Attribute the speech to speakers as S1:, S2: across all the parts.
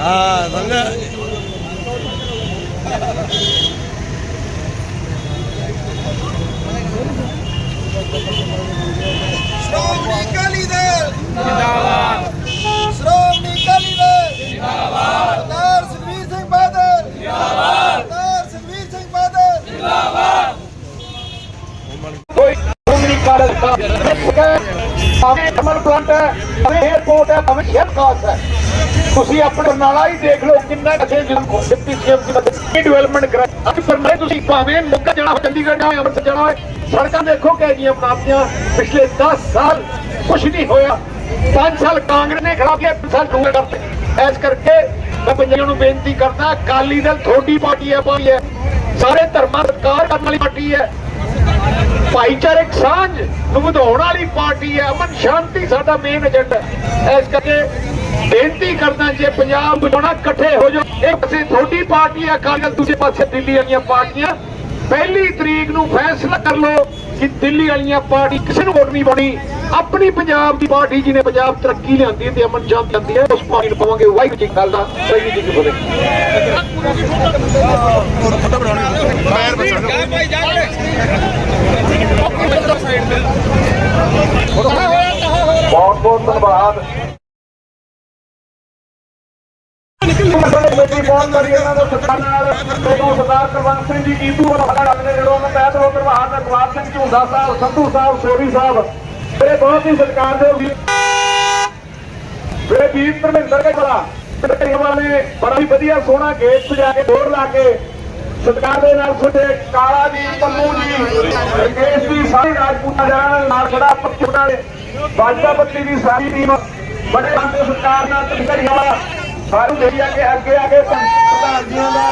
S1: ਹਾਂ ਸਮਝਿਆ
S2: ਸ਼੍ਰੋਮਣੀ ਅਕਾਲੀ
S3: ਕਾਰਜ ਪਲਾਂਟ ਹੈ ਭਾਵੇਂ 에어ਪੋਰਟ ਹੈ ਭਾਵੇਂ ਸ਼ਹਿਰ ਖਾਸ ਹੈ ਤੁਸੀਂ ਆਪਣੇ ਬਰਨਾਲਾ ਹੀ ਦੇਖ ਲਓ ਕਿੰਨਾ ਕਿਸੇ ਜਿਹਨੂੰ ਡਿਪਟੀ ਸੀਐਮ ਦੀ ਮਦਦ ਡਿਵੈਲਪਮੈਂਟ ਕਰਾਇਆ ਅੱਜ ਬਰਨਾਲੇ ਤੁਸੀਂ ਭਾਵੇਂ ਮੁੱਕ ਜਾਣਾ ਹੋਵੇ ਚੰਡੀਗੜ੍ਹ ਜਾਣਾ ਅੰਮ੍ਰਿਤਸਰ ਜਾਣਾ ਹੋਵੇ ਸੜਕਾਂ ਦੇਖੋ ਕਿ ਬਣਾਤੀਆਂ ਪਿਛਲੇ 10 ਸਾਲ ਕੁਝ ਨਹੀਂ ਹੋਇਆ 5 ਸਾਲ ਕਾਂਗਰਸ ਨੇ ਖੜਾ ਕੇ ਸਾਲ ਦੂਏ ਕਰਤੇ ਇਸ ਕਰਕੇ ਮੈਂ ਪੰਜਾਬੀਆਂ ਨੂੰ ਬੇਨਤੀ ਕਰਦਾ ਅਕਾਲੀ ਦਲ ਥੋੜੀ ਪਾਰਟੀ ਹੈ ਪਾਰਟੀ ਹੈ ਸਾਰੇ ਧਰਮਾਂ ਦਾ ਸਤਿਕਾਰ ਕਰਨ ਵਾਲੀ ਪਾਰਟੀ ਹੈ ਭਾਈਚਾਰਕ ਸਾਂਝ ਨੂੰ ਵਧਾਉਣ ਵਾਲੀ ਪਾਰਟੀ ਹੈ। ਅਮਨ ਸ਼ਾਂਤੀ ਸਾਡਾ ਮੇਨ ਏਜੰਡਾ ਇਸ ਕਰਕੇ ਬੇਨਤੀ ਕਰਦਾ ਜੇ ਪੰਜਾਬ ਬਣਾਉਣਾ ਇਕੱਠੇ ਹੋ ਜਾਓ। ਇੱਕ ਪਾਸੇ ਤੁਹਾਡੀ ਪਾਰਟੀ ਹੈ, ਅਕਾਲੀ ਦੂਜੇ ਪਾਸੇ ਦਿੱਲੀ ਵਾਲੀਆਂ ਪਾਰਟੀਆਂ। ਪਹਿਲੀ ਤਰੀਕ ਨੂੰ ਫੈਸਲਾ ਕਰ ਲਓ ਕਿ ਦਿੱਲੀ ਵਾਲੀਆਂ ਪਾਰਟੀ ਕਿਸੇ ਨੂੰ ਵੋਟ ਨਹੀਂ ਪਾਉਣੀ। ਆਪਣੀ ਪੰਜਾਬ ਦੀ ਪਾਰਟੀ ਜਿਹਨੇ ਪੰਜਾਬ ਤਰੱਕੀ ਲਿਆਂਦੀ ਹੈ ਤੇ ਅਮਨ ਸ਼ਾਂਤੀ ਲਿਆਂਦੀ ਹੈ, ਉਸ ਪਾਰਟੀ ਨੂੰ ਪਾਵਾਂਗੇ ਵਾਹਿਗੁਰੂ ਜੀ ਗੱਲ ਖਾਲਸਾ, ਵਾਹਿਗੁਰੂ ਜੀ ਕੀ ਫਤਿਹ। ਬਹੁਤ ਬਹੁਤ ਧੰਨਵਾਦ। ਕਮੇਟੀ ਬਹੁਤ ਕਰੀ ਇਹਨਾਂ ਦਾ ਸਰਕਾਰ ਨਾਲ ਜਦੋਂ ਸਰਦਾਰ ਕੁਲਵੰਤ ਸਿੰਘ ਜੀ ਕੀਤੂ ਵੱਲੋਂ ਸਾਡਾ ਲੱਗਦੇ ਜਦੋਂ ਮੈਂ ਪੈਦ ਰੋ ਪ੍ਰਭਾਤ ਦਾ ਕੁਲਵੰਤ ਸਿੰਘ ਝੁੰਦਾ ਸਾਹਿਬ ਸੰਧੂ ਸਾਹਿਬ ਸੋਰੀ ਸਾਹਿਬ ਮੇਰੇ ਬਹੁਤ ਹੀ ਸਤਿਕਾਰ ਦੇ ਵੀਰ ਮੇਰੇ ਵੀਰ ਧਰਮਿੰਦਰ ਕੇ ਬੜਾ ਪਟੇਵਾ ਨੇ ਬੜਾ ਹੀ ਵਧੀਆ ਸੋਹਣਾ ਗੇਟ ਸਜਾ ਕੇ ਡੋਰ ਲਾ ਕੇ ਸਤਿਕਾਰ ਦੇ ਨਾਲ ਤੁਹਾਡੇ ਕਾਲਾ ਜੀ ਪੰਮੂ ਜੀ ਰਕੇਸ਼ ਜੀ ਸਾਰੀ ਰਾਜਪੂਤਾਂ ਜਾਣ ਨਾਲ ਖੜਾ ਪੱਤੂਣਾ ਦੇ ਬਾਜਵਾ ਬੱਤੀ ਦੀ ਸਾਰੀ ਟੀਮ ਬੜੇ ਬੰਦੇ ਸਰਕਾਰ ਨਾਲ ਤਕੜੀ ਵਾਲਾ। ਸਾਰੇ ਦੇਈ ਅੱਗੇ ਅੱਗੇ ਅੱਗੇ ਪ੍ਰਧਾਨ ਜੀਆਂ ਦਾ।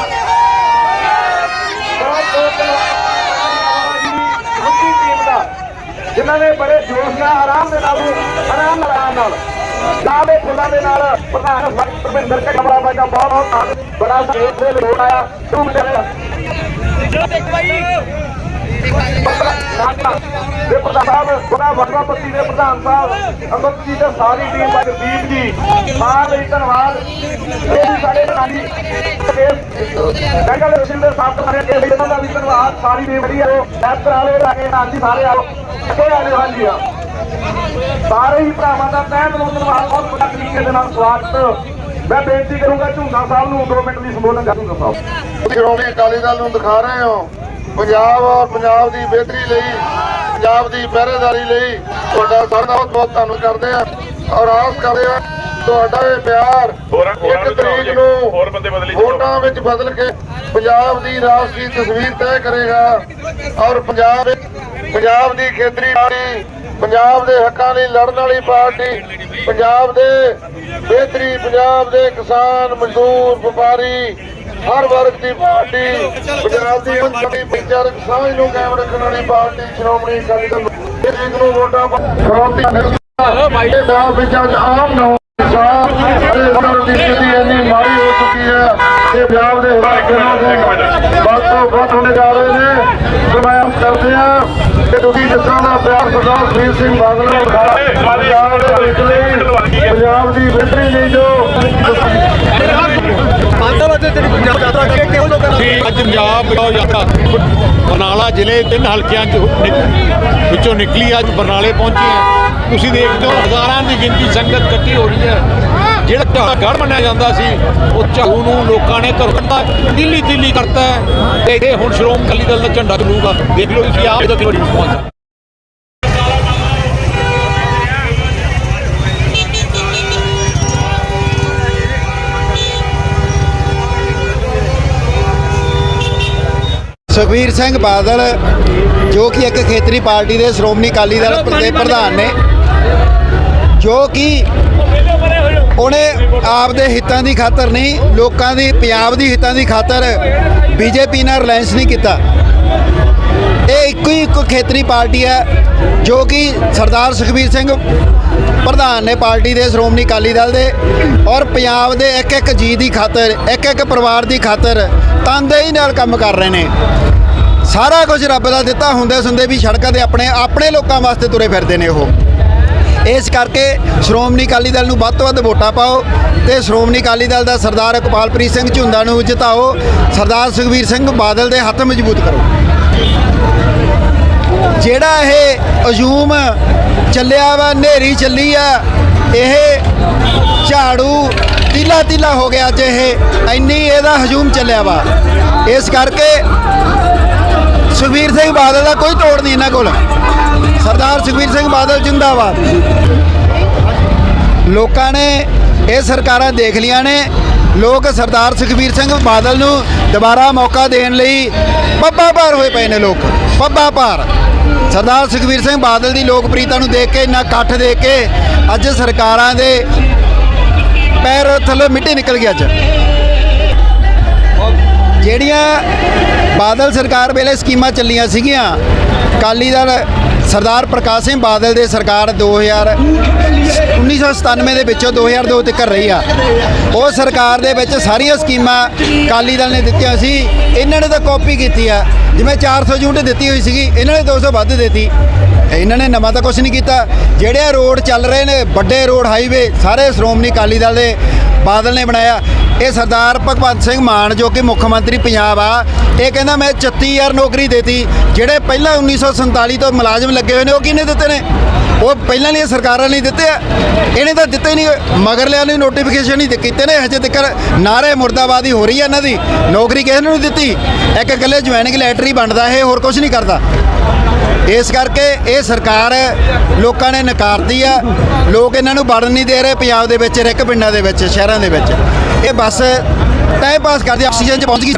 S3: ਬਹੁਤ ਬਹੁਤ ਧੰਨਵਾਦ ਜੀ ਮੁੱਢੀ ਟੀਮ ਦਾ। ਜਿਨ੍ਹਾਂ ਨੇ ਬੜੇ ਜੋਸ਼ ਨਾਲ ਆਰਾਮ ਦੇ ਨਾਲ ਆਰਾਮ ਨਾਲ ਆਰਾਮ ਨਾਲ ਦੇ ਫੁੱਲਾਂ ਦੇ ਨਾਲ ਪ੍ਰਧਾਨ ਪ੍ਰਵਿੰਦਰ ਕਮਰਾ ਬਾਈ ਦਾ ਬਹੁਤ ਬਹੁਤ। ਬੜਾ ਸਹਿਯੋਗ ਦੇ ਲੋੜ ਆਇਆ। ਸ਼ੁਭ ਦਿਨ ਦੇ ਪ੍ਰਧਾਨ ਸਾਹਿਬ ਬੜਾ ਵੱਡਾ ਪੱਤੀ ਦੇ ਪ੍ਰਧਾਨ ਸਾਹਿਬ, ਅੰਮ੍ਰਿਤ ਜੀ ਤੇ ਸਾਰੀ ਟੀਮ ਦਾ ਗੁਰਦੀਪ ਜੀ ਮਾਂ ਲਈ ਧੰਨਵਾਦ। ਇਹ ਵੀ ਸਾਡੇ ਨਾਲੀ ਜੰਗਲ ਸਿੰਘ ਦੇ ਸਾਹਿਬ ਸਾਰੇ ਕੇ ਇਹਨਾਂ ਦਾ ਵੀ ਧੰਨਵਾਦ। ਸਾਰੀ ਟੀਮ ਜਿਹੜੀ ਹੈ ਐਪਰ ਵਾਲੇ ਲਾਗੇ ਨਾਲ ਸਾਰੇ ਆਓ ਅੱਗੇ ਆ ਜਾਓ, ਹਾਂਜੀ ਆ ਸਾਰੇ ਹੀ ਭਰਾਵਾਂ ਦਾ ਤਹਿ ਦਿਲੋਂ ਧੰਨਵਾਦ, ਬਹੁਤ ਵੱਡਾ ਤਰੀਕੇ ਦੇ ਨਾਲ ਸਵਾਗਤ। ਮੈਂ ਬੇਨਤੀ ਕਰੂੰਗਾ ਝੁੰਦਾ ਸਾਹਿਬ ਨੂੰ 2 ਮਿੰਟ ਦੀ ਸੰਬੋਧਨ ਕਰੂੰਗਾ ਸਾਹਿਬ।
S4: ਸ਼੍ਰੋਮਣੀ ਅਕਾਲੀ ਦਲ ਨੂੰ ਦਿਖਾ ਰਹੇ ਹੋ। ਪੰਜਾਬ ਔਰ ਪੰਜਾਬ ਦੀ ਬਿਹਤਰੀ ਲਈ ਪੰਜਾਬ ਦੀ ਪਹਿਰੇਦਾਰੀ ਲਈ ਤੁਹਾਡਾ ਸਾਰਿਆਂ ਦਾ ਬਹੁਤ ਬਹੁਤ ਧੰਨਵਾਦ ਕਰਦੇ ਆ ਔਰ ਆਸ ਕਰਦੇ ਆ ਤੁਹਾਡਾ ਇਹ ਪਿਆਰ
S5: ਹੋਰਾਂ- ਹੋਰਾਂ
S4: ਇੱਕ
S5: ਨੂੰ
S4: ਤਰੀਕ
S5: ਜੀ।
S4: ਨੂੰ
S5: ਹੋਰ ਬੰਦੇ ਬਦਲੀ ਜਾਓ।
S4: ਵੋਟਾਂ ਵਿੱਚ ਬਦਲ ਕੇ ਪੰਜਾਬ ਦੀ ਰਾਸ਼ਟਰੀ ਤਸਵੀਰ ਤੈਅ ਕਰੇਗਾ ਔਰ ਪੰਜਾਬ ਵਿੱਚ ਪੰਜਾਬ ਦੀ ਖੇਤਰੀ ਪਾਰਟੀ ਪੰਜਾਬ ਦੇ ਹੱਕਾਂ ਲਈ ਲੜਨ ਵਾਲੀ ਪਾਰਟੀ ਪੰਜਾਬ ਦੇ ਬਿਹਤਰੀ ਪੰਜਾਬ ਦੇ ਕਿਸਾਨ ਮਜ਼ਦੂਰ ਵਪਾਰੀ ਹਰ ਵਰਗ ਦੀ ਪਾਰਟੀ ਪੰਜਾਬ ਦੀ ਵਿਚਾਰਕ ਸਾਂਝ ਨੂੰ ਕਾਇਮ ਰੱਖਣ ਵਾਲੀ ਪਾਰਟੀ ਸ਼੍ਰੋਮਣੀ ਅਕਾਲੀ ਦਲ ਤਰੀਕ ਨੂੰ ਵੋਟਾਂ ਫਰੋਤੀ ਭਾਈ। ਦੇ ਨਾਮ ਵਿੱਚ ਅੱਜ ਆਮ ਨਾ ਸਾਹਿਬ ਅਰੇ ਵੋਟਰ ਦੀ ਸਥਿਤੀ ਇੰਨੀ ਮਾੜੀ ਹੋ ਚੁੱਕੀ ਹੈ ਕਿ ਪੰਜਾਬ ਦੇ ਹਾਲਾਤਾਂ ਦੇ ਵੱਧ ਤੋਂ ਵੱਧ ਹੋਣੇ ਜਾ ਰਹੇ ਨੇ। ਸਮਾਇਮ ਕਰਦੇ ਆ ਕਿ ਤੁਸੀਂ ਜਿਸ ਤਰ੍ਹਾਂ ਦਾ ਪਿਆਰ ਸਰਦਾਰ ਸੁਖਬੀਰ ਸਿੰਘ ਬਾਦਲ ਨੂੰ ਦਿਖਾਇਆ ਪੰਜਾਬ ਦੇ ਵਿੱਚ ਲਈ ਪੰਜਾਬ ਦੀ ਬਿਹਤਰੀ ਲਈ ਜੋ
S6: ਅੱਜ ਪੰਜਾਬ ਬਚਾਓ ਯਾਤਰਾ ਬਰਨਾਲਾ ਜ਼ਿਲ੍ਹੇ ਤਿੰਨ ਹਲਕਿਆਂ ਚ ਵਿੱਚੋਂ ਨਿਕਲੀ ਅੱਜ ਬਰਨਾਲੇ ਪਹੁੰਚੀ ਹੈ ਤੁਸੀਂ ਦੇਖਦੇ ਹੋ ਹਜ਼ਾਰਾਂ ਦੀ ਗਿਣਤੀ ਸੰਗਤ ਇਕੱਠੀ ਹੋ ਰਹੀ ਹੈ ਜਿਹੜਾ ਗੜ ਮੰਨਿਆ ਜਾਂਦਾ ਸੀ, ਉਹ ਝਾੜੂ ਨੂੰ ਲੋਕਾਂ ਨੇ ਕਰਤਾ ਕੱਢਾ ਦਿੱਲੀ ਦਿੱਲੀ ਕਰਤਾ। ਹੈ ਤੇ ਇਹ ਹੁਣ ਸ਼੍ਰੋਮਣੀ ਅਕਾਲੀ ਦਲ ਦਾ ਝੰਡਾ ਚੱਲੂਗਾ ਦੇਖ ਲਓ ਤੁਸੀਂ ਆਪ ਦਾ ਕਿਹੜੀ ਰਿਸਪੌਂਸ ਹੈ
S7: ਸੁਖਬੀਰ ਸਿੰਘ ਬਾਦਲ ਜੋ ਕਿ ਇੱਕ ਖੇਤਰੀ ਪਾਰਟੀ ਦੇ ਸ਼੍ਰੋਮਣੀ ਅਕਾਲੀ ਦਲ ਦੇ ਪ੍ਰਧਾਨ ਨੇ ਜੋ ਕਿ ਉਹਨੇ ਆਪ ਦੇ ਹਿੱਤਾਂ ਦੀ ਖਾਤਰ ਨਹੀਂ ਲੋਕਾਂ ਦੀ ਪੰਜਾਬ ਦੀ ਹਿੱਤਾਂ ਦੀ ਖਾਤਰ ਬੀਜੇਪੀ ਨਾਲ ਰਿਲਾਇੰਸ ਨਹੀਂ ਕੀਤਾ। ਇਹ ਇੱਕੋ ਹੀ ਇੱਕ ਖੇਤਰੀ ਪਾਰਟੀ ਹੈ ਜੋ ਕਿ ਸਰਦਾਰ ਸੁਖਬੀਰ ਸਿੰਘ ਪ੍ਰਧਾਨ ਨੇ ਪਾਰਟੀ ਦੇ ਸ਼੍ਰੋਮਣੀ ਅਕਾਲੀ ਦਲ ਦੇ ਔਰ ਪੰਜਾਬ ਦੇ ਇੱਕ ਇੱਕ ਜੀ ਦੀ ਖਾਤਰ ਇੱਕ ਇੱਕ ਪਰਿਵਾਰ ਦੀ ਖਾਤਰ ਤਨਦੇਹੀ ਨਾਲ ਕੰਮ ਕਰ ਰਹੇ ਨੇ। ਸਾਰਾ ਕੁਝ ਰੱਬ ਦਾ ਦਿੱਤਾ ਹੁੰਦੇ ਸੁੰਦੇ ਵੀ ਸੜਕਾਂ ਦੇ ਆਪਣੇ ਆਪਣੇ ਲੋਕਾਂ ਵਾਸਤੇ ਤੁਰੇ ਫਿਰਦੇ ਨੇ ਉਹ। ਇਸ ਕਰਕੇ ਸ਼੍ਰੋਮਣੀ ਅਕਾਲੀ ਦਲ ਨੂੰ ਵੱਧ ਤੋਂ ਵੱਧ ਵੋਟਾਂ ਪਾਓ ਤੇ ਸ਼੍ਰੋਮਣੀ ਅਕਾਲੀ ਦਲ ਦਾ ਸਰਦਾਰ ਇਕਬਾਲਪ੍ਰੀਤ ਸਿੰਘ ਝੁੰਦਾ ਨੂੰ ਜਿਤਾਓ। ਸਰਦਾਰ ਸੁਖਬੀਰ ਸਿੰਘ ਬਾਦਲ ਦੇ ਹੱਥ ਮਜ਼ਬੂਤ ਕਰੋ। ਜਿਹੜਾ ਇਹ ਹਜੂਮ ਚੱਲਿਆ ਵਾ ਨੇਰੀ ਚੱਲੀ ਆ, ਇਹ ਝਾੜੂ ਤੀਲਾ ਤੀਲਾ ਹੋ ਗਿਆ ਅੱਜ ਇਹ। ਇੰਨੀ ਇਹਦਾ ਹਜੂਮ ਚੱਲਿਆ ਵਾ। ਇਸ ਕਰਕੇ ਸੁਖਬੀਰ ਸਿੰਘ ਬਾਦਲ ਦਾ ਕੋਈ ਤੋੜ ਨਹੀਂ ਇਹਨਾਂ ਕੋਲ। ਸਰਦਾਰ ਸੁਖਬੀਰ ਸਿੰਘ ਬਾਦਲ ਜਿੰਦਾਬਾਦ। ਲੋਕਾਂ ਨੇ ਇਹ ਸਰਕਾਰਾਂ ਦੇਖ ਲੀਆਂ ਨੇ। ਲੋਕ ਸਰਦਾਰ ਸੁਖਬੀਰ ਸਿੰਘ ਬਾਦਲ ਨੂੰ ਦੁਬਾਰਾ ਮੌਕਾ ਦੇਣ ਲਈ ਪੱਬਾ ਭਾਰ ਹੋਏ ਪਏ ਨੇ ਲੋਕ। ਪੱਬਾ ਭਾਰ। ਸਰਦਾਰ ਸੁਖਬੀਰ ਸਿੰਘ ਬਾਦਲ ਦੀ ਲੋਕਪ੍ਰਿਯਤਾ ਨੂੰ ਦੇਖ ਕੇ, ਇੰਨਾ ਇਕੱਠ ਦੇਖ ਕੇ ਅੱਜ ਸਰਕਾਰਾਂ ਦੇ ਪੈਰ ਥੱਲੇ ਮਿੱਟੀ ਨਿਕਲ ਗਈ ਅੱਜ। ਜਿਹੜੀਆਂ ਬਾਦਲ ਸਰਕਾਰ ਵੇਲੇ ਸਕੀਮਾਂ ਚੱਲੀਆਂ ਸੀਗੀਆਂ, ਅਕਾਲੀ ਦਲ ਸਰਦਾਰ ਪ੍ਰਕਾਸ਼ ਸਿੰਘ ਬਾਦਲ ਦੇ ਸਰਕਾਰ 2000 1997 ਦੇ ਵਿੱਚੋਂ 2002 ਤੱਕ ਰਹੀ ਆ। ਉਹ ਸਰਕਾਰ ਦੇ ਵਿੱਚ ਸਾਰੀਆਂ ਸਕੀਮਾਂ ਅਕਾਲੀ ਦਲ ਨੇ ਦਿੱਤੀਆਂ ਸੀ। ਇਹਨਾਂ ਨੇ ਤਾਂ ਕਾਪੀ ਕੀਤੀ ਆ। ਜਿਵੇਂ 400 ਯੂਨਿਟ ਦਿੱਤੀ ਹੋਈ ਸੀਗੀ, ਇਹਨਾਂ ਨੇ 200 ਵੱਧ ਦਿੱਤੀ। ਇਹਨਾਂ ਨੇ ਨਵਾਂ ਤਾਂ ਕੁਝ ਨਹੀਂ ਕੀਤਾ। ਜਿਹੜੇ ਰੋਡ ਚੱਲ ਰਹੇ ਨੇ, ਵੱਡੇ ਰੋਡ ਹਾਈਵੇ ਸਾਰੇ ਸ਼੍ਰੋਮਣੀ ਅਕਾਲੀ ਦਲ ਦੇ ਬਾਦਲ ਨੇ ਬਣਾਇਆ। ਇਹ ਸਰਦਾਰ ਭਗਵੰਤ ਸਿੰਘ ਮਾਨ ਜੋ ਕਿ ਮੁੱਖ ਮੰਤਰੀ ਪੰਜਾਬ ਆ, ਇਹ ਕਹਿੰਦਾ ਮੈਂ 36000 ਨੌਕਰੀ ਦੇਤੀ, ਜਿਹੜੇ ਪਹਿਲਾਂ 1947 ਤੋਂ ਮੁਲਾਜ਼ਮ ਲੱਗੇ ਹੋਏ ਨੇ, ਉਹ ਕਿਹਨੇ ਦਿੱਤੇ ਨੇ? ਉਹ ਪਹਿਲਾਂ ਲਈ ਸਰਕਾਰਾਂ ਨੇ ਦਿੱਤੇ ਆ। ਇਹਨੇ ਤਾਂ ਦਿੱਤੇ ਨਹੀਂ ਮਗਰਲਿਆਂ ਨੇ ਨੋਟੀਫਿਕੇਸ਼ਨ ਹੀ ਕੀਤੇ ਨੇ ਹਜੇ ਤੱਕ ਨਾਰੇ ਮੁਰਦਾਬਾਦੀ ਹੋ ਰਹੀ ਹੈ ਇਹਨਾਂ ਦੀ। ਨੌਕਰੀ ਕਿਸੇ ਨੂੰ ਨਹੀਂ ਦਿੱਤੀ। ਇੱਕ ਇਕੱਲੇ ਜੁਆਇਨਿੰਗ ਲੈਟਰ ਹੀ ਬਣਦਾ ਇਹ, ਹੋਰ ਕੁਝ ਨਹੀਂ ਕਰਦਾ। ਇਸ ਕਰਕੇ ਇਹ ਸਰਕਾਰ ਲੋਕਾਂ ਨੇ ਨਕਾਰਦੀ ਆ। ਲੋਕ ਇਹਨਾਂ ਨੂੰ ਵੜਨ ਨਹੀਂ ਦੇ ਰਹੇ ਪੰਜਾਬ ਦੇ ਵਿੱਚ ਰਿਕ ਪਿੰਡਾਂ ਦੇ ਵਿੱਚ, ਸ਼ਹਿਰਾਂ ਦੇ ਵਿੱਚ। ਇਹ ਬੱਸ ਟਾਈਮ ਪਾਸ ਕਰਦੀ ਆਕਸੀਜਨ 'ਚ ਪਹੁੰਚ ਗਈ